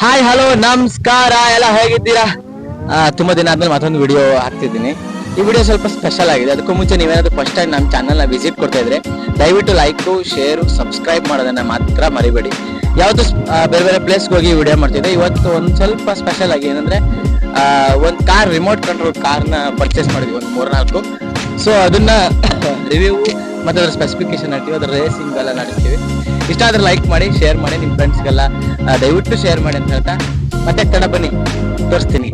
Hi hello ನಮಸ್ಕಾರ. ಎಲ್ಲ ಹೇಗಿದ್ದೀರಾ? ತುಂಬಾ ದಿನ ಆದ್ಮೇಲೆ ಮತ್ತೊಂದು ವಿಡಿಯೋ ಹಾಕ್ತಿದ್ದೀನಿ. ಈ ವಿಡಿಯೋ ಸ್ವಲ್ಪ ಸ್ಪೆಷಲ್ ಆಗಿದೆ. ಅದಕ್ಕೂ ಮುಂಚೆ ನೀವೇನಾದ್ರೂ ಫಸ್ಟ್ ಟೈಮ್ ನಮ್ಮ ಚಾನಲ್ನ ವಿಸಿಟ್ ಕೊಡ್ತಾ ಇದ್ರೆ, ದಯವಿಟ್ಟು ಲೈಕು ಶೇರು ಸಬ್ಸ್ಕ್ರೈಬ್ ಮಾಡೋದನ್ನ ಮಾತ್ರ ಮರಿಬೇಡಿ. ಯಾವುದು ಬೇರೆ ಬೇರೆ ಪ್ಲೇಸ್ಗೆ ಹೋಗಿ ವಿಡಿಯೋ ಮಾಡ್ತಿದ್ದೆ, ಇವತ್ತು ಒಂದು ಸ್ವಲ್ಪ ಸ್ಪೆಷಲ್ ಆಗಿ ಏನಂದ್ರೆ ಒಂದು ಕಾರ್ ರಿಮೋಟ್ ಕಂಟ್ರೋಲ್ ಕಾರ್ನ ಪರ್ಚೇಸ್ ಮಾಡಿದ್ವಿ, ಒಂದು ಮೂರ್ನಾಲ್ಕು. ಸೊ ಅದನ್ನ ರಿವ್ಯೂ ಮತ್ತೆ ಅದರ ಸ್ಪೆಸಿಫಿಕೇಶನ್ ಹಾಕ್ತೀವಿ ಅದರ ರೇಸಿಂಗ್ ಎಲ್ಲ ನಡೆಸ್ತೀವಿ. ಇಷ್ಟ ಆದ್ರೆ ಲೈಕ್ ಮಾಡಿ ಶೇರ್ ಮಾಡಿ ನಿಮ್ಮ ಫ್ರೆಂಡ್ಸ್ಗೆಲ್ಲ ದಯವಿಟ್ಟು ಶೇರ್ ಮಾಡಿ ಅಂತ ಹೇಳ್ತಾ, ಮತ್ತೆ ತಡ ಬನ್ನಿ, ತೋರಿಸ್ತೀನಿ.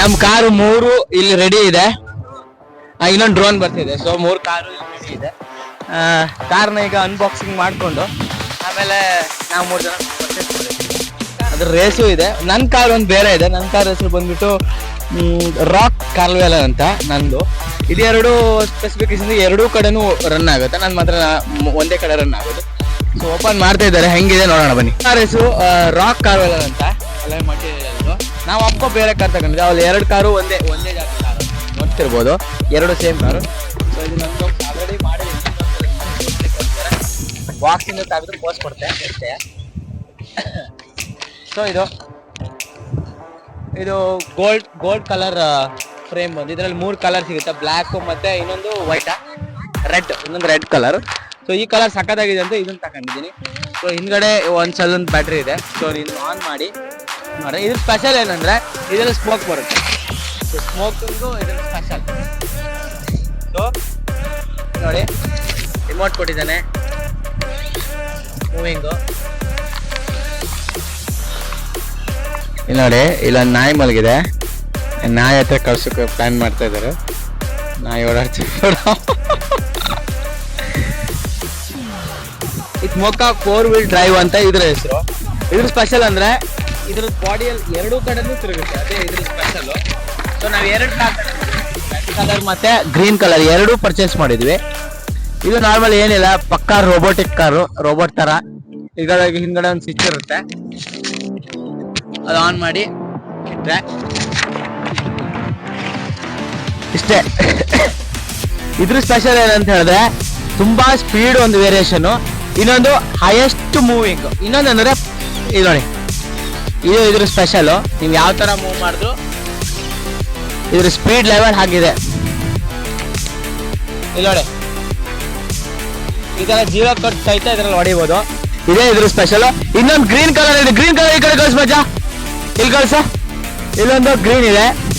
ನಮ್ ಕಾರು ಮೂರು, ಇಲ್ಲಿ ರೆಡಿ ಇದೆ. ಇನ್ನೊಂದು ಡ್ರೋನ್ ಬರ್ತಿದೆ. ಸೊ ಮೂರು ಕಾರು ರೆಡಿ ಇದೆ. ಕಾರ್ನ ಈಗ ಅನ್ಬಾಕ್ಸಿಂಗ್ ಮಾಡ್ಕೊಂಡು, ಆಮೇಲೆ ನಾವು ಮೂರು ಜನ. ಅದ್ರ ರೇಸು ಇದೆ. ನನ್ನ ಕಾರ್ ಒಂದು ಬೇರೆ ಇದೆ. ನನ್ನ ಕಾರ್ ಹೆಸರು ಬಂದ್ಬಿಟ್ಟು ರಾಕ್ ಕಾರ್ವೆಲ ಅಂತ ನಂದು. ಇದು ಎರಡು ಸ್ಪೆಸಿಫಿಕೇಶನ್ ಎರಡೂ ಕಡೆನೂ ರನ್ ಆಗುತ್ತೆ. ನನ್ನ ಮಾತ್ರ ಒಂದೇ ಕಡೆ ರನ್ ಆಗೋದು. ಸೊ ಓಪನ್ ಮಾಡ್ತಾ ಇದ್ದಾರೆ. ಹೆಂಗಿದೆ ನೋಡೋಣ ಬನ್ನಿ. ಕಾರ್ ಹೆಸರು ರಾಕ್ ಕಾರ್ವೆಲ ಅಂತ. ನಾವು ಅಪ್ಪ ಬೇರೆ ಕಾರ್ ತಗೊಂಡಿದ್ದೆ. ಅವ್ರು ಎರಡು ಕಾರು ಒಂದೇ ಒಂದೇ ಜಾತಿ ಕಾರು. ನೋಡ್ತಿರ್ಬೋದು. ಎರಡು ಸೇಮ್ ಕಾರು. ಸೊ ಇದು ನಮ್ಮದು ಆಲ್ರೆಡಿ ಮಾಡಿ ಬಾಕ್ಸಿಂದ ತೆಗೆದು ಪೋಸ್ಟ್ ಕೊಡ್ತೆ. ಅಷ್ಟೇ ಸೊ ಇದು ಇದು ಗೋಲ್ಡ್ ಗೋಲ್ಡ್ ಕಲರ್ ಫ್ರೇಮ್ ಬಂದು ಇದರಲ್ಲಿ ಮೂರು ಕಲರ್ ಸಿಗುತ್ತೆ. ಬ್ಲ್ಯಾಕು ಮತ್ತೆ ಇನ್ನೊಂದು ವೈಟಾ ರೆಡ್ ಇನ್ನೊಂದು ರೆಡ್ ಕಲರ್ ಸೊ ಈ ಕಲರ್ ಸಖತ್ತಾಗಿದೆ ಅಂತ ಇದನ್ನ ತಗೊಂಡಿದ್ದೀನಿ. ಸೊ ಹಿಂದ್ಗಡೆ ಒಂದು ಸಲ ಬ್ಯಾಟ್ರಿ ಇದೆ. ಸೊ ನೀನು ಆನ್ ಮಾಡಿ. ನೋಡಿ ಇದು ಸ್ಪೆಷಲ್ ಏನಂದ್ರೆ ಇದರಲ್ಲಿ ಸ್ಮೋಕ್ ಬರುತ್ತೆ. ಸ್ಮೋಕಿಂಗು ಇದ್ರ ಸ್ಪೆಷಲ್ ಸೊ ನೋಡಿ ರಿಮೋಟ್ ಕೊಟ್ಟಿದ್ದಾನೆ. ಮೂವಿಂಗು ಇಲ್ಲಿ ನೋಡಿ, ಇಲ್ಲೊಂದು ನಾಯಿ ಮಲಗಿದೆ. ನಾಯಿ ಹತ್ರ ಕಳ್ಸೋಕೆ ಪ್ಲಾನ್ ಮಾಡ್ತಾ ಇದ್ದಾರೆ. ನಾಯಿ ಓಡಾಡ್ತೀವಿ ಇದು ಮೊಕ್ಕ ಫೋರ್ ವೀಲ್ ಡ್ರೈವ್ ಅಂತ ಇದ್ರ ಹೆಸರು. ಇದ್ರ ಸ್ಪೆಷಲ್ ಅಂದ್ರೆ ಇದ್ರ ಬಾಡಿಯಲ್ಲಿ ಎರಡು ಕಡೆನೂ ತಿರುಗುತ್ತೆ. ಅದೇ ಇದ್ರ ಸ್ಪೆಷಲ್ ಸೊ ನಾವು ಎರಡು ರೆಡ್ ಕಲರ್ ಮತ್ತೆ ಗ್ರೀನ್ ಕಲರ್ ಎರಡೂ ಪರ್ಚೇಸ್ ಮಾಡಿದ್ವಿ. ಇದು ನಾರ್ಮಲ್ ಏನಿಲ್ಲ, ಪಕ್ಕಾ ರೋಬೋಟಿಕ್ ಕಾರು ರೋಬೋಟ್ ತರ. ಈಗ ಹಿಂದ್ಗಡೆ ಒಂದು ಸ್ವಿಚ್ ಇರುತ್ತೆ. ಅದು ಆನ್ ಮಾಡಿ ಇಟ್ರೆ. ಇಷ್ಟೇ. ಇದ್ರ ಸ್ಪೆಷಲ್ ಏನಂತ ಹೇಳಿದ್ರೆ, ತುಂಬಾ ಸ್ಪೀಡ್ ಒಂದು ವೇರಿಯೇಷನ್ ಇನ್ನೊಂದು ಹೈಯೆಸ್ಟ್ ಮೂವಿಂಗ್ ಇನ್ನೊಂದು ಅಂದ್ರೆ, ಇದು ನೋಡಿ. ಇದು ಇದ್ರ ಸ್ಪೆಷಲು ನೀವು ಯಾವ ತರ ಮೂವ್ ಮಾಡಿದ್ರು ಇದ್ರ ಸ್ಪೀಡ್ ಲೆವೆಲ್ ಹಾಗಿದೆ. ಇಲ್ಲಿ ನೋಡಿ. ಈ ತರ ಜೀರೋ ಕಟ್ ಸಹಿತ ಇದ್ರಲ್ಲಿ ಹೊಡಿಬೋದು. ಇದೇ ಇದ್ರ ಸ್ಪೆಷಲ್ ಇನ್ನೊಂದು ಗ್ರೀನ್ ಕಲರ್ ಇದೆ. ಗ್ರೀನ್ ಕಲರ್ ಈ ಕಡೆ ಕಳ್ಸ ಮಜಾ. ಇಲ್ಲಿ ಕಳ್ಸ. ಇಲ್ಲೊಂದು ಗ್ರೀನ್ ಇದೆ.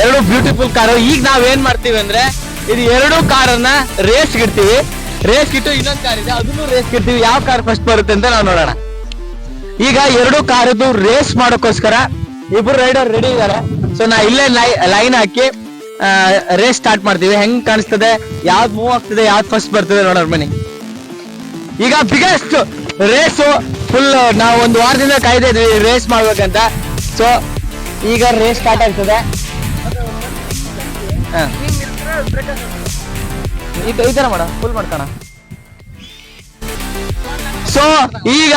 ಎರಡು ಬ್ಯೂಟಿಫುಲ್ ಕಾರು ಈಗ ನಾವೇನ್ ಮಾಡ್ತೀವಿ ಅಂದ್ರೆ, ಇದು ಎರಡು ಕಾರನ್ನ ರೇಸ್ ಇಡ್ತೀವಿ. ರೇಸ್ ಇಟ್ಟು ಇನ್ನೊಂದು ಕಾರ್ ಇದೆ. ಅದನ್ನು ರೇಸ್ ಇಡ್ತೀವಿ. ಯಾವ ಕಾರ್ ಫಸ್ಟ್ ಬರುತ್ತೆ ಅಂತ ನಾವು ನೋಡೋಣ. ಈಗ ಎರಡು ಕಾರದ್ದು ರೇಸ್ ಮಾಡೋಕ್ಕೋಸ್ಕರ ಇಬ್ರು ರೈಡರ್ ರೆಡಿ ಇದಾರೆ. ಸೊ ನಾ ಇಲ್ಲೇ ಲೈನ್ ಹಾಕಿ ರೇಸ್ ಸ್ಟಾರ್ಟ್ ಮಾಡ್ತೀವಿ. ಹೆಂಗ್ ಕಾಣಿಸ್ತದೆ? ಯಾವ್ದು ಮೂವ್ ಆಗ್ತದೆ? ಯಾವ್ದು ಫಸ್ಟ್ ಬರ್ತದೆ ನೋಡೋಣ ಬನ್ನಿ. ಈಗ ಬಿಗ್ಗೆಸ್ಟ್ ರೇಸು ಫುಲ್ ನಾವು ಒಂದು ವಾರದಿಂದ ಕಾಯ್ತಾ ಇದ್ವಿ ರೇಸ್ ಮಾಡ್ಬೇಕಂತ. ಸೊ ಈಗ ರೇಸ್ ಸ್ಟಾರ್ಟ್ ಆಗ್ತದೆ. ತರ ಮಾಡ? ಫುಲ್ ಮಾಡ್ಕೋಣ. ಸೊ ಈಗ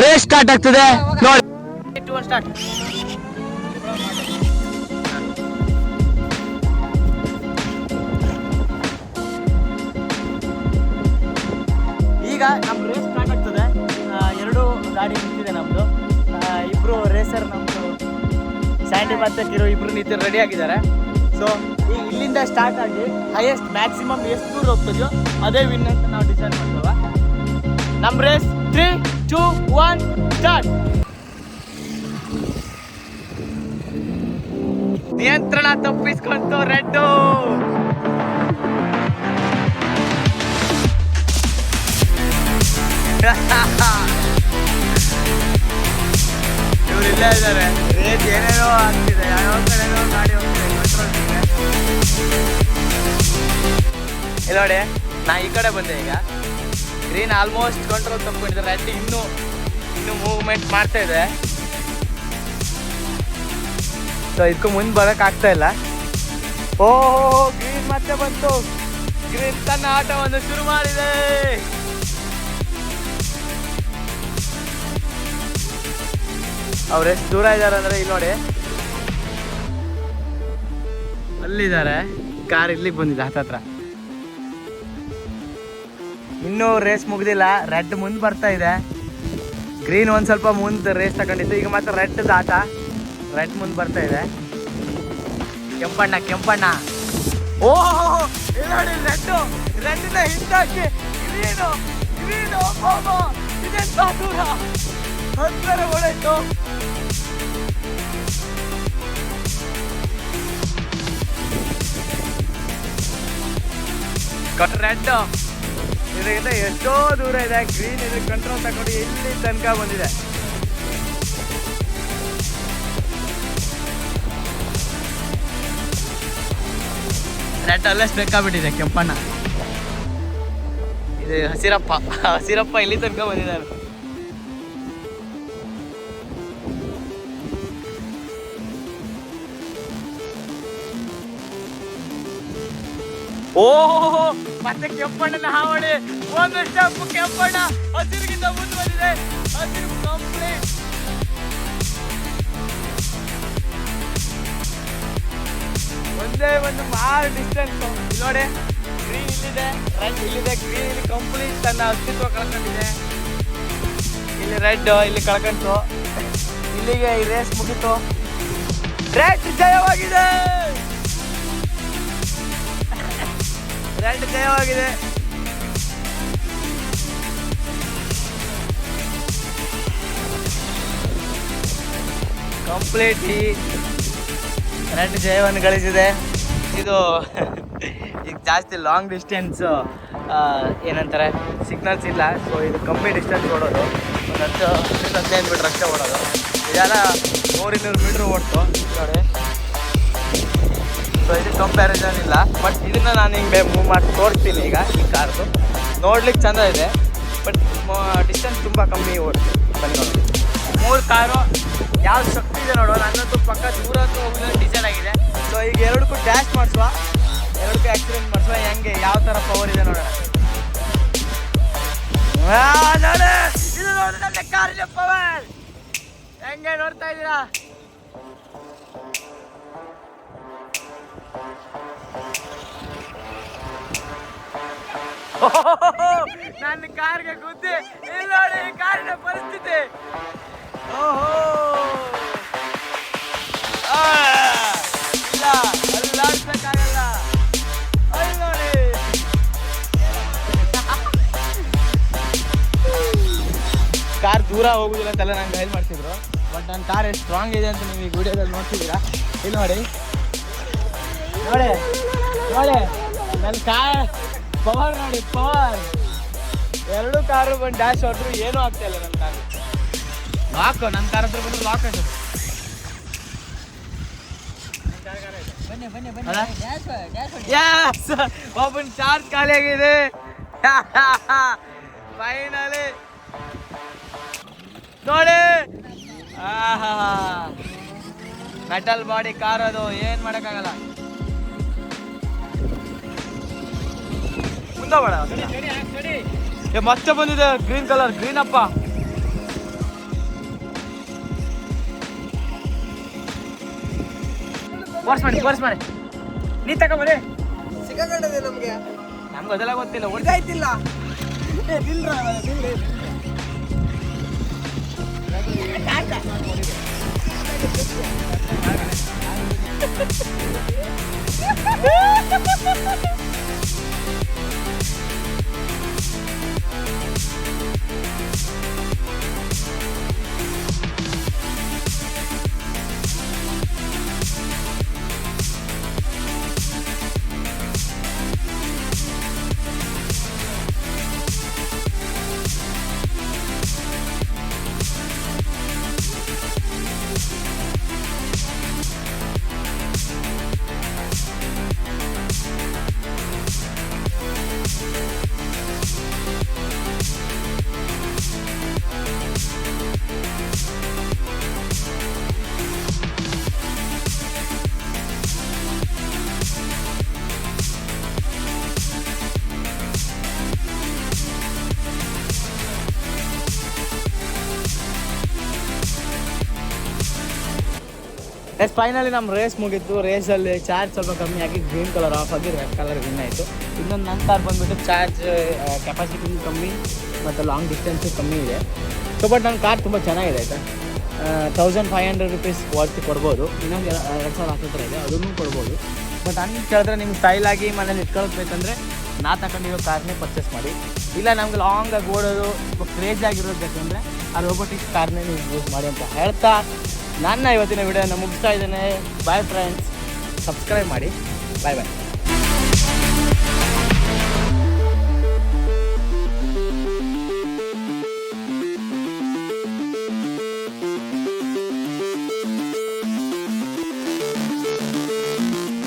ರೇಸ್ ಸ್ಟಾರ್ಟ್ ಆಗ್ತದೆ. ನೋಡಿ. ಈಗ ನಮ್ಮ ರೇಸ್ ಸ್ಟಾರ್ಟ್ ಆಗ್ತದೆ. ಎರಡು ಗಾಡಿ ನಿಂತಿದೆ ನಮ್ಮದು ಇಬ್ರು ರೇಸರ್ ನಮ್ಮದು ಸ್ಯಾಂಡಿ ಮತ್ತೆ ಕಿರು ಇಬ್ರು ನಿಂತು ರೆಡಿ ಆಗಿದ್ದಾರೆ. ಸೊ ಇಲ್ಲಿಂದ ಸ್ಟಾರ್ಟ್ ಆಗಿ ಹೈಯೆಸ್ಟ್ ಮ್ಯಾಕ್ಸಿಮಮ್ ಎಷ್ಟು ದೂರ ಹೋಗ್ತದೆಯೋ ಅದೇ ವಿನ್ ಅಂತ ನಾವು ಡಿಸೈಡ್ ಮಾಡ್ತೇವೆ. ನಮ್ಮ race three two one start ನಿಯಂತ್ರಣ ತಪ್ಪಿಸ್ಕೊಂತು ರೆಡ್ಡು. ಇವ್ರು ಇಲ್ಲೇ ಇದ್ದಾರೆ. ರೇಟ್ ಏನೇನೋ ಆಗ್ತಿದೆ. ಯಾವ ಕಡೆನೋ ಗಾಡಿ ಸಿಗದೆ. ಇಲ್ಲಿ ನೋಡಿ, ನಾ ಈ ಕಡೆ ಬಂದೆ ಈಗ. ಗ್ರೀನ್ ಆಲ್ಮೋಸ್ಟ್ ಕಂಟ್ರೋಲ್ ತಪ್ಪಿಕೊಂಡಿದೆ ಅಲ್ಲಿ ಇನ್ನೂ ಇನ್ನೂ ಮೂವ್ಮೆಂಟ್ ಮಾಡ್ತಾ ಇದೆ. ಸೊ ಇದಕ್ಕೂ ಮುಂದೆ ಬರೋಕೆ ಆಗ್ತಾ ಇಲ್ಲ. ಓ ಗ್ರೀನ್ ಮತ್ತೆ ಬಂತು. ಗ್ರೀನ್ ತನ್ನ ಆಟವನ್ನು ಶುರು ಮಾಡಿದೆ. ಅವ್ರು ಎಷ್ಟು ದೂರ ಇದ್ದಾರೆ ಅಂದ್ರೆ ಇಲ್ಲಿ ನೋಡಿ. ಅಲ್ಲಿದ್ದಾರೆ. ಕಾರ್ ಇಲ್ಲಿ ಬಂದಿದೆ ಹತ್ತತ್ರ ಇನ್ನೂ ರೇಸ್ ಮುಗ್ದಿಲ್ಲ ರೆಡ್ ಮುಂದೆ ಬರ್ತಾ ಇದೆ. ಗ್ರೀನ್ ಒಂದ್ ಸ್ವಲ್ಪ ಮುಂದೆ ರೇಸ್ ತಗೊಂಡಿತ್ತು, ಈಗ ಮತ್ತೆ ರೆಡ್ ಆಟ. ರೆಡ್ ಮುಂದೆ ಬರ್ತಾ ಇದೆ. ಕೆಂಪಣ್ಣ ಕೆಂಪಣ್ಣ. ಓಹೋ ನೋಡಿ ರೆಡ್ ರೆಡ್ನ ಹಿಂದಾಕಿ ಗ್ರೀನು ಗ್ರೀನು ಹತ್ತಿರ ಹೊಡೆಯಿತು. ರೆಡ್ ಇದರಿಂದ ಎಷ್ಟೋ ದೂರ ಇದೆ. ಗ್ರೀನ್ ಇದು ಕಂಟ್ರೋಲ್ ತಗೊಂಡು ಇಲ್ಲಿ ತನಕ ಬಂದಿದೆ. ರೆಡ್ ಅಲ್ಲೇ ಬೇಕಾಗ್ಬಿಟ್ಟಿದೆ ಕೆಂಪಣ್ಣ. ಇದು ಹಸಿರಪ್ಪ. ಹಸಿರಪ್ಪ ಇಲ್ಲಿ ತನಕ ಬಂದಿದ್ದಾರೆ. ಓಹೋ ಮತ್ತೆ ಕೆಂಪಣ್ಣನ ಹಾವಳಿ. ಒಂದು ಸ್ಟೆಪ್ ಕೆಂಪಣ್ಣ, ಹಸಿರಿಗಿಂತ ಮುಂದೆ ಬಂದಿದೆ ಹಸಿರು ಕಂಪ್ಲೀಟ್. ಒಂದೇ ಒಂದು ಮಾಲ್ ಡಿಸ್ಟೆನ್ಸ್ ನೋಡಿ ಗ್ರೀನ್ ಇಲ್ಲಿದೆ ರೆಡ್ ಇಲ್ಲಿದೆ ಗ್ರೀನ್ ಇಲ್ಲಿ ಕಂಪ್ಲೀಟ್ ತನ್ನ ಅಸ್ತಿತ್ವ ಕಳ್ಕೊಂಡಿದೆ. ಇಲ್ಲಿ ರೆಡ್ ಇಲ್ಲಿ ಕಳ್ಕೊಂತು ಇಲ್ಲಿಗೆ ಈ ರೇಸ್ ಮುಗಿತು. ರೇಸ್ ಜಯವಾಗಿದೆ! ರೆಡ್ ಜಯವಾಗಿದೆ ಕಂಪ್ಲೀಟ್ ಈ ರೆಡ್ ಜಯವನ್ನು ಗಳಿಸಿದೆ. ಇದು ಈಗ ಜಾಸ್ತಿ ಲಾಂಗ್ ಡಿಸ್ಟೆನ್ಸ್ ಏನಂತಾರೆ ಸಿಗ್ನಲ್ಸ್ ಇಲ್ಲ. ಸೊ ಇದು ಕಮ್ಮಿ ಡಿಸ್ಟೆನ್ಸ್ ಓಡೋದು. ಒಂದು ಹತ್ತು ಹದಿನೈದು ಮೀಟ್ರ್ ಅಷ್ಟೇ ಓಡೋದು. ಇದೆಲ್ಲ ನೂರಿನ್ನೂರು ಮೀಟ್ರ್ ಓಡ್ತು. ನೋಡಿ. ಸೊ ಇದು ಕಂಪ್ಯಾರಿಸನ್ ಇಲ್ಲ. ಬಟ್ ಇದನ್ನ ನಾನು ಹಿಂಗೆ ಮೂವ್ ಮಾಡಿ ತೋರಿಸ್ತೀನಿ ಈಗ ಈ ಕಾರ್ದು ನೋಡ್ಲಿಕ್ಕೆ ಚಂದ ಇದೆ. ಬಟ್ ಡಿಸ್ಟೆನ್ಸ್ ತುಂಬ ಕಮ್ಮಿ ಓಡ್ತೀನಿ ಬನ್ನಿ ಮೂರು ಕಾರು ಯಾವ ಶಕ್ತಿ ಇದೆ ನೋಡು. ನನ್ನದು ಪಕ್ಕ ದೂರ ಹೋಗಿದ್ರೆ ಡಿಸೈನ್ ಆಗಿದೆ. ಸೊ ಈಗ ಎರಡಕ್ಕೂ ಡ್ಯಾಶ್ ಮಾಡಿಸುವ. ಎರಡಕ್ಕೂ ಆಕ್ಸಿಡೆಂಟ್ ಮಾಡಿಸುವ. ಹೆಂಗೆ, ಯಾವ ಥರ ಪವರ್ ಇದೆ ನೋಡೋಣ. ಕಾರಿನ ಪವರ್ ಹೆಂಗೆ ನೋಡ್ತಾ ಇದ್ದೀರಾ? ನನ್ನ ಕಾರ್ಗೆ ಗುದ್ದಿ. ಇಲ್ಲ ನೋಡಿ ಕಾರಿನ ಪರಿಸ್ಥಿತಿ. ಓಹೋ. ಇಲ್ಲ ನೋಡಿ. ಕಾರ್ ದೂರ ಹೋಗುದಿಲ್ಲ ಅಂತೆಲ್ಲ ನಂಗೆ ಗೈಡ್ ಮಾಡ್ತಿದ್ರು. ಬಟ್ ನನ್ನ ಕಾರ್ ಎಷ್ಟು ಸ್ಟ್ರಾಂಗ್ ಇದೆ ಅಂತ ನೀವು ಈ ವಿಡಿಯೋದಲ್ಲಿ ನೋಡ್ತಿದ್ದೀರಾ? ಇಲ್ಲಿ ನೋಡಿ. ನೋಡಿ. ನೋಡಿ. ನನ್ನ ಕಾರ್ ಪವರ್ ನೋಡಿ ಪವರ್. ಎರಡು ಕಾರು ಬಂದು ಡ್ಯಾಶ್ ಹೊಡೆದ್ರು ಏನೂ ಆಗ್ತಾ ಇಲ್ಲ ನನ್ನ ಕಾರು. ಲಾಕ್ ನನ್ನ ಕಾರ್ ಹತ್ರ ಬಂದು ಲಾಕ್ ಆಯ್ತು ಒಬ್ಬನ ಚಾರ್ಜ್ ಖಾಲಿ ಆಗಿದೆ. ಫೈನಲಿ ನೋಡಿ. ಮೆಟಲ್ ಬಾಡಿ ಕಾರ್ ಅದು ಏನ್ ಮಾಡಕ್ಕಾಗಲ್ಲ. ಬೇಡ ಏ, ಮತ್ತೆ ಬಂದಿದೆ ಗ್ರೀನ್ ಕಲರ್ ಗ್ರೀನ್ ಅಪ್ಪ ಕೋರ್ಸ್ ಮಾಡಿ ಕೋರ್ಸ್ ಮಾಡಿ. ನೀ ತಗೊಂಬರಿ ಸಿಕ್ಕಾಕೊಂಡಿದೆ ನಮಗೆ. ನಮ್ಗೆ ಅದೆಲ್ಲ ಗೊತ್ತಿಲ್ಲ ಇದಾಯ್ತಿಲ್ಲ ಎಸ್ ಫೈನಲಿ ನಮ್ಮ ರೇಸ್ ಮುಗೀತು. ರೇಸಲ್ಲಿ ಚಾರ್ಜ್ ಸ್ವಲ್ಪ ಕಮ್ಮಿ ಆಗಿ ಗ್ರೀನ್ ಕಲರ್ ಆಫ್ ಆಗಿ ರೆಡ್ ಕಲರ್ ವಿನ್ ಆಯಿತು. ಇನ್ನೊಂದು ನನ್ನ ಕಾರ್ ಬಂದುಬಿಟ್ಟು ಚಾರ್ಜ್ ಕೆಪಾಸಿಟಿ ಕಮ್ಮಿ, ಮತ್ತು ಲಾಂಗ್ ಡಿಸ್ಟೆನ್ಸು ಕಮ್ಮಿ ಇದೆ. ಸೊ ಬಟ್ ನನ್ನ ಕಾರ್ ತುಂಬ ಚೆನ್ನಾಗಿದೆ ಆಯಿತಾ? Thousand five hundred rupees watch ಕೊಡ್ಬೋದು. ಇನ್ನೊಂದು ಎರಡು ಸಾವಿರ ಹತ್ರ ಇದೆ, ಅದನ್ನು ಕೊಡ್ಬೋದು. ಬಟ್ ಹಂಗೆ ಕೇಳಿದ್ರೆ ನಿಮ್ಗೆ ಸ್ಟೈಲಾಗಿ ಮನೇಲಿ ಇಟ್ಕೊಳ್ಬೇಕಂದ್ರೆ ನಾ ತಗೊಂಡಿರೋ ಕಾರ್ನೇ ಪರ್ಚೇಸ್ ಮಾಡಿ. ಇಲ್ಲ, ನಮ್ಗೆ ಲಾಂಗಾಗಿ ಓಡೋದು ಕ್ರೇಜ್ ಆಗಿರೋದು ಬೇಕಂದರೆ ಆ ರೋಬೋಟಿಕ್ಸ್ ಕಾರ್ನೇ ನೀವು ಯೂಸ್ ಮಾಡಿ ಅಂತ ಹೇಳ್ತಾ ನನ್ನ ಇವತ್ತಿನ ವಿಡಿಯೋನ ಮುಗಿಸ್ತಾ ಇದ್ದೇನೆ. ಬಾಯ್ ಫ್ರೆಂಡ್ಸ್ ಸಬ್ಸ್ಕ್ರೈಬ್ ಮಾಡಿ. ಬಾಯ್ ಬಾಯ್